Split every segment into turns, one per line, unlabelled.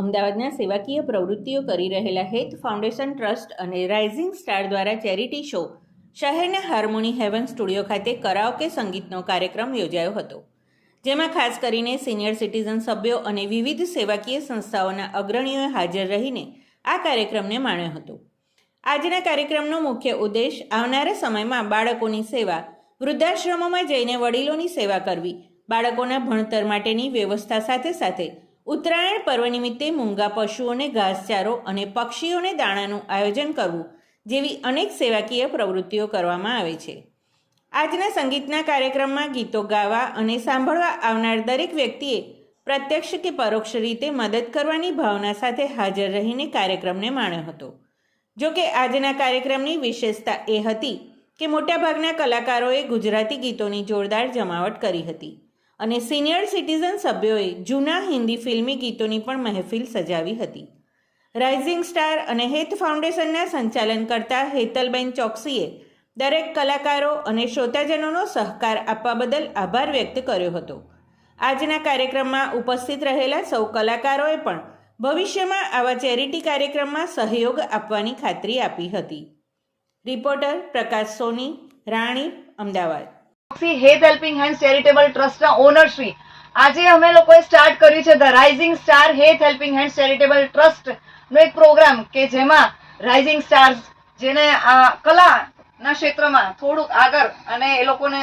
અમદાવાદના સેવાકીય પ્રવૃત્તિઓ કરી રહેલા હેત ફાઉન્ડેશન ટ્રસ્ટ અને રાઇઝિંગ સ્ટાર દ્વારા ચેરિટી શો, શહેરના હાર્મોની હેવન સ્ટુડિયો ખાતે કરાઓકે સંગીતનો કાર્યક્રમ યોજાયો હતો, જેમાં ખાસ કરીને સિનિયર સિટીઝન સભ્યો અને વિવિધ સેવાકીય સંસ્થાઓના અગ્રણીઓએ હાજર રહીને આ કાર્યક્રમને માણ્યો હતો. આજના કાર્યક્રમનો મુખ્ય ઉદ્દેશ આવનારા સમયમાં બાળકોની સેવા, વૃદ્ધાશ્રમોમાં જઈને વડીલોની સેવા કરવી, બાળકોના ભણતર માટેની વ્યવસ્થા સાથે સાથે ઉત્તરાયણ પર્વ નિમિત્તે મૂંગા પશુઓને ઘાસચારો અને પક્ષીઓને દાણાનું આયોજન કરવું જેવી અનેક સેવાકીય પ્રવૃત્તિઓ કરવામાં આવે છે. આજના સંગીતના કાર્યક્રમમાં ગીતો ગાવા અને સાંભળવા આવનાર દરેક વ્યક્તિએ પ્રત્યક્ષ કે પરોક્ષ રીતે મદદ કરવાની ભાવના સાથે હાજર રહીને કાર્યક્રમને માણ્યો હતો. જો કે આજના કાર્યક્રમની વિશેષતા એ હતી કે મોટાભાગના કલાકારોએ ગુજરાતી ગીતોની જોરદાર જમાવટ કરી હતી. અને સિનિયર સિટીઝન સભ્યોએ જૂના હિન્દી ફિલ્મી ગીતોની પણ મહેફિલ સજાવી હતી. રાઇઝિંગ સ્ટાર અને હેત ફાઉન્ડેશનના સંચાલન કરતા હેતલબેન ચોકસીએ દરેક કલાકારો અને શ્રોતાજનોનો સહકાર આપવા બદલ આભાર વ્યક્ત કર્યો હતો. આજના કાર્યક્રમમાં ઉપસ્થિત રહેલા સૌ કલાકારોએ પણ ભવિષ્યમાં આવા ચેરિટી કાર્યક્રમમાં સહયોગ આપવાની ખાતરી આપી હતી. Reporter Prakash Soni, Rani, Ahmedabad.
Shri Het helping hand charitable ટ્રસ્ટના ઓનર શ્રી આજે અમે લોકોએ સ્ટાર્ટ કર્યું છે the rising star Het helping hand charitable trust નો એક પ્રોગ્રામ કે જેમાં રાઇઝિંગ સ્ટાર્સ જેને આ કલાના ક્ષેત્રમાં થોડુંક આગળ અને એ લોકોને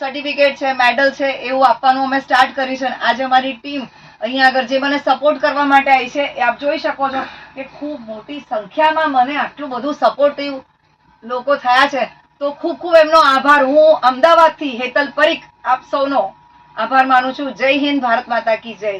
સર્ટિફિકેટ છે મેડલ છે, એવું આપવાનું અમે સ્ટાર્ટ કર્યું છે. આજે અમારી ટીમ અહીંયા આગળ જે મને સપોર્ટ કરવા માટે આવી છે, એ આપ જોઈ શકો છો કે ખૂબ મોટી સંખ્યામાં મને આટલું બધું સપોર્ટિવ લોકો થયા છે. તો ખૂબ ખૂબ એમનો આભાર. હું અમદાવાદથી હેતલ પરીખ આપ સૌનો આભાર માનું છું. જય હિન્દ, ભારત માતા કી જય.